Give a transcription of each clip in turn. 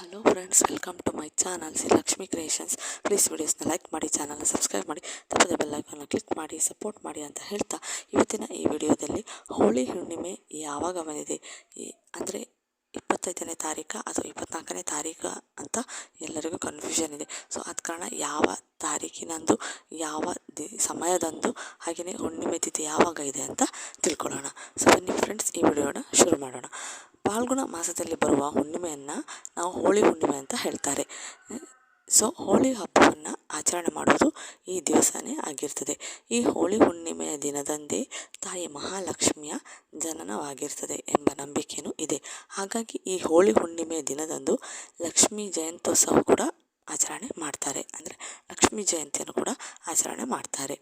Hello friends welcome to my channel C Lakshmi creations please ವಿಡಿಯೋಸ್ನ like ಮಾಡಿ ಚಾನಲ್ನ subscribe ಮಾಡಿ, ತಪ್ಪದೆ ಬೆಲ್ಲೈಕನ್ನ ಕ್ಲಿಕ್ ಮಾಡಿ ಸಪೋರ್ಟ್ ಮಾಡಿ ಅಂತ ಹೇಳ್ತಾ ಇವತ್ತಿನ ಈ ವಿಡಿಯೋದಲ್ಲಿ ಹೋಳಿ ಹುಣ್ಣಿಮೆ ಯಾವಾಗ ಬಂದಿದೆ? ಅಂದರೆ ಇಪ್ಪತ್ತೈದನೇ ತಾರೀಕು ಅದು ಇಪ್ಪತ್ನಾಲ್ಕನೇ ತಾರೀಕು ಅಂತ ಎಲ್ಲರಿಗೂ ಕನ್ಫ್ಯೂಷನ್ ಇದೆ. ಸೊ ಆದ ಕಾರಣ ಯಾವ ತಾರೀಕಿನಂದು, ಯಾವ ದಿ, ಸಮಯದಂದು ಹಾಗೆಯೇ ಹುಣ್ಣಿಮೆ ತಿಥಿ ಯಾವಾಗ ಇದೆ ಅಂತ ತಿಳ್ಕೊಳ್ಳೋಣ. ಸೊ ಬನ್ನಿ ಫ್ರೆಂಡ್ಸ್ ಈ ವಿಡಿಯೋನ ಶುರು ಮಾಡೋಣ. ಫಾಲ್ಗುಣ ಮಾಸದಲ್ಲಿ ಬರುವ ಹುಣ್ಣಿಮೆಯನ್ನು ನಾವು ಹೋಳಿ ಹುಣ್ಣಿಮೆ ಅಂತ ಹೇಳ್ತಾರೆ. ಸೊ ಹೋಳಿ ಹಬ್ಬವನ್ನು ಆಚರಣೆ ಮಾಡೋದು ಈ ದಿವಸನೇ ಆಗಿರ್ತದೆ. ಈ ಹೋಳಿ ಹುಣ್ಣಿಮೆಯ ದಿನದಂದೇ ತಾಯಿ ಮಹಾಲಕ್ಷ್ಮಿಯ ಜನನವಾಗಿರ್ತದೆ ಎಂಬ ನಂಬಿಕೆಯೂ ಇದೆ. ಹಾಗಾಗಿ ಈ ಹೋಳಿ ಹುಣ್ಣಿಮೆಯ ದಿನದಂದು ಲಕ್ಷ್ಮೀ ಜಯಂತ್ಯೋತ್ಸವ ಕೂಡ ಆಚರಣೆ ಮಾಡ್ತಾರೆ. ಅಂದರೆ ಲಕ್ಷ್ಮೀ ಜಯಂತಿಯನ್ನು ಕೂಡ ಆಚರಣೆ ಮಾಡ್ತಾರೆ.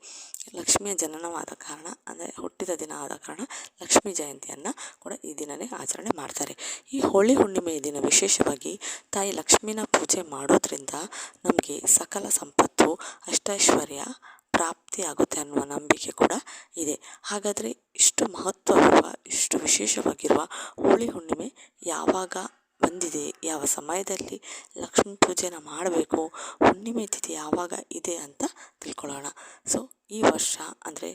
ಲಕ್ಷ್ಮಿಯ ಜನನವಾದ ಕಾರಣ, ಅಂದರೆ ಹುಟ್ಟಿದ ದಿನ ಆದ ಕಾರಣ ಲಕ್ಷ್ಮೀ ಜಯಂತಿಯನ್ನು ಕೂಡ ಈ ದಿನವೇ ಆಚರಣೆ ಮಾಡ್ತಾರೆ. ಈ ಹೋಳಿ ಹುಣ್ಣಿಮೆಯ ದಿನ ವಿಶೇಷವಾಗಿ ತಾಯಿ ಲಕ್ಷ್ಮೀನ ಪೂಜೆ ಮಾಡೋದ್ರಿಂದ ನಮಗೆ ಸಕಲ ಸಂಪತ್ತು, ಅಷ್ಟೈಶ್ವರ್ಯ ಪ್ರಾಪ್ತಿಯಾಗುತ್ತೆ ಅನ್ನುವ ನಂಬಿಕೆ ಕೂಡ ಇದೆ. ಹಾಗಾದರೆ ಇಷ್ಟು ಮಹತ್ವವಿರುವ ಇಷ್ಟು ವಿಶೇಷವಾಗಿರುವ ಹೋಳಿ ಹುಣ್ಣಿಮೆ ಯಾವಾಗ ಬಂದಿದೆ. ಯಾವ ಸಮಯದಲ್ಲಿ ಲಕ್ಷ್ಮೀ ಪೂಜೆನ ಮಾಡಬೇಕು, ಹುಣ್ಣಿಮೆ ತಿಥಿ ಯಾವಾಗ ಇದೆ ಅಂತ ತಿಳ್ಕೊಳ್ಳೋಣ. ಸೊ ಈ ವರ್ಷ ಅಂದರೆ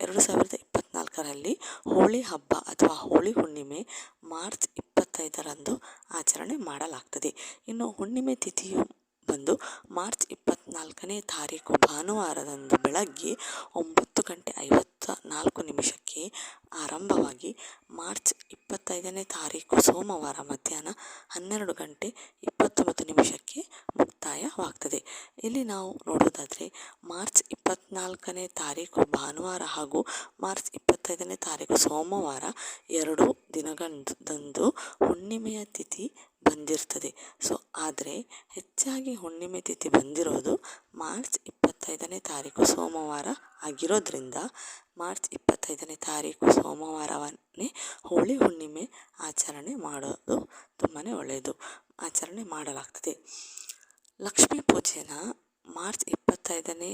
ಎರಡು ಸಾವಿರದ ಇಪ್ಪತ್ತ್ನಾಲ್ಕರಲ್ಲಿ ಹೋಳಿ ಹಬ್ಬ ಅಥವಾ ಹೋಳಿ ಹುಣ್ಣಿಮೆ ಮಾರ್ಚ್ ಇಪ್ಪತ್ತೈದರಂದು ಆಚರಣೆ ಮಾಡಲಾಗ್ತದೆ. ಇನ್ನು ಹುಣ್ಣಿಮೆ ತಿಥಿಯು ಬಂದು ಮಾರ್ಚ್ ಇಪ್ಪತ್ತ್ನಾಲ್ಕನೇ ತಾರೀಕು ಭಾನುವಾರದಂದು ಬೆಳಗ್ಗೆ ಒಂಬತ್ತು ಗಂಟೆ ಐವತ್ತ ನಾಲ್ಕು ನಿಮಿಷಕ್ಕೆ ಆರಂಭವಾಗಿ ಮಾರ್ಚ್ ಇಪ್ಪತ್ತೈದನೇ ತಾರೀಕು ಸೋಮವಾರ ಮಧ್ಯಾಹ್ನ ಹನ್ನೆರಡು ಗಂಟೆ ಇಪ್ಪತ್ತೊಂಬತ್ತು ನಿಮಿಷಕ್ಕೆ ಮುಕ್ತಾಯವಾಗ್ತದೆ. ಇಲ್ಲಿ ನಾವು ನೋಡೋದಾದರೆ ಮಾರ್ಚ್ ಇಪ್ಪತ್ತ್ನಾಲ್ಕನೇ ತಾರೀಕು ಭಾನುವಾರ ಹಾಗೂ ಮಾರ್ಚ್ ಇಪ್ಪತ್ತೈದನೇ ತಾರೀಕು ಸೋಮವಾರ ಎರಡು ದಿನಗಳಂದು ಹುಣ್ಣಿಮೆಯ ತಿಥಿ ಬಂದಿರ್ತದೆ. ಸೊ ಆದರೆ ಹೆಚ್ಚಾಗಿ ಹುಣ್ಣಿಮೆ ತಿಥಿ ಬಂದಿರೋದು ಮಾರ್ಚ್ ಇಪ್ಪತ್ತೈದನೇ ತಾರೀಕು ಸೋಮವಾರ ಆಗಿರೋದ್ರಿಂದ ಮಾರ್ಚ್ ಇಪ್ಪತ್ತೈದನೇ ತಾರೀಕು ಸೋಮವಾರವನ್ನೇ ಹೋಳಿ ಹುಣ್ಣಿಮೆ ಆಚರಣೆ ಮಾಡೋದು ತುಂಬಾ ಒಳ್ಳೆಯದು. ಆಚರಣೆ ಮಾಡಲಾಗ್ತದೆ. ಲಕ್ಷ್ಮೀ ಪೂಜೆನ ಮಾರ್ಚ್ ಇಪ್ಪತ್ತೈದನೇ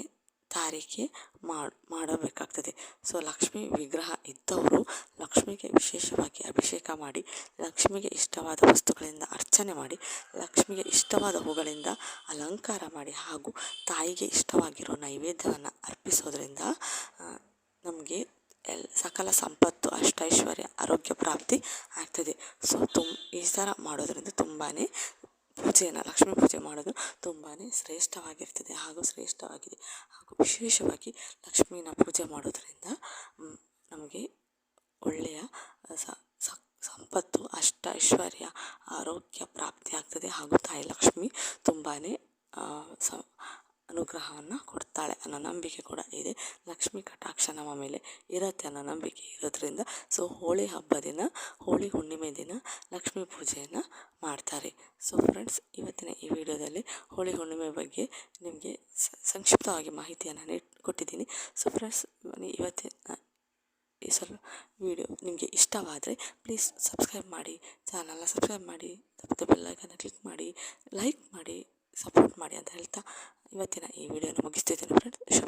ತಾರೀಕಿಗೆ ಮಾಡಿ, ಮಾಡಬೇಕಾಗ್ತದೆ. ಸೊ, ಲಕ್ಷ್ಮೀ ವಿಗ್ರಹ ಇದ್ದವರು ಲಕ್ಷ್ಮಿಗೆ ವಿಶೇಷವಾಗಿ ಅಭಿಷೇಕ ಮಾಡಿ, ಲಕ್ಷ್ಮಿಗೆ ಇಷ್ಟವಾದ ವಸ್ತುಗಳಿಂದ ಅರ್ಚನೆ ಮಾಡಿ, ಲಕ್ಷ್ಮಿಗೆ ಇಷ್ಟವಾದ ಹೂಗಳಿಂದ ಅಲಂಕಾರ ಮಾಡಿ ಹಾಗೂ ತಾಯಿಗೆ ಇಷ್ಟವಾಗಿರೋ ನೈವೇದ್ಯವನ್ನು ಅರ್ಪಿಸೋದ್ರಿಂದ ನಮಗೆ ಎಲ್, ಸಕಲ ಸಂಪತ್ತು ಅಷ್ಟೈಶ್ವರ್ಯ ಆರೋಗ್ಯ ಪ್ರಾಪ್ತಿ ಆಗ್ತದೆ. ಸೊ ತುಮ್ ಈ ಥರ ಮಾಡೋದರಿಂದ ತುಂಬಾ ಪೂಜೆಯನ್ನು, ಲಕ್ಷ್ಮೀ ಪೂಜೆ ಮಾಡೋದು ತುಂಬಾ ಶ್ರೇಷ್ಠವಾಗಿರ್ತದೆ ಹಾಗೂ ಶ್ರೇಷ್ಠವಾಗಿದೆ. ಹಾಗೂ ವಿಶೇಷವಾಗಿ ಲಕ್ಷ್ಮೀನ ಪೂಜೆ ಮಾಡೋದರಿಂದ ನಮಗೆ ಒಳ್ಳೆಯ ಸಂಪತ್ತು, ಅಷ್ಟ ಐಶ್ವರ್ಯ, ಆರೋಗ್ಯ ಪ್ರಾಪ್ತಿ ಆಗ್ತದೆ ಹಾಗೂ ತಾಯಿ ಲಕ್ಷ್ಮಿ ತುಂಬಾ ಸ ಅನುಗ್ರಹವನ್ನು ಕೊಡ್ತಾಳೆ. ಅನ್ನೋ ನಂಬಿಕೆ ಕೂಡ ಇದೆ. ಲಕ್ಷ್ಮೀ ಕಟಾಕ್ಷ ನಮ್ಮ ಮೇಲೆ ಇರುತ್ತೆ ಅನ್ನೋ ನಂಬಿಕೆ ಇರೋದ್ರಿಂದ ಸೊ ಹೋಳಿ ಹಬ್ಬ ದಿನ, ಹೋಳಿ ಹುಣ್ಣಿಮೆ ದಿನ ಲಕ್ಷ್ಮೀ ಪೂಜೆಯನ್ನು ಮಾಡ್ತಾರೆ. ಸೊ ಫ್ರೆಂಡ್ಸ್ ಇವತ್ತಿನ ಈ ವಿಡಿಯೋದಲ್ಲಿ ಹೋಳಿ ಹುಣ್ಣಿಮೆ ಬಗ್ಗೆ ನಿಮಗೆ ಸಂಕ್ಷಿಪ್ತವಾಗಿ ಮಾಹಿತಿಯನ್ನು ಕೊಟ್ಟಿದ್ದೀನಿ. ಸೊ ಫ್ರೆಂಡ್ಸ್ ಇವತ್ತಿನ ಈ ಸ್ವಲ್ಪ ವಿಡಿಯೋ ನಿಮಗೆ ಇಷ್ಟವಾದರೆ ಪ್ಲೀಸ್ ಸಬ್ಸ್ಕ್ರೈಬ್ ಮಾಡಿ ಚಾನಲ್ನ ಸಬ್ಸ್ಕ್ರೈಬ್ ಮಾಡಿ ತಪ್ಪದೆ ಬೆಲ್ಲೈಕನ್ನ ಕ್ಲಿಕ್ ಮಾಡಿ ಲೈಕ್ ಮಾಡಿ ಸಪೋರ್ಟ್ ಮಾಡಿ ಅಂತ ಹೇಳ್ತಾ ಇವತ್ತಿನ ಈ ವಿಡಿಯೋನ ಮುಗಿಸ್ತಿದ್ದೇನೆ ಫ್ರೆಂಡ್ಸ್ ಶುಭ ದಿನ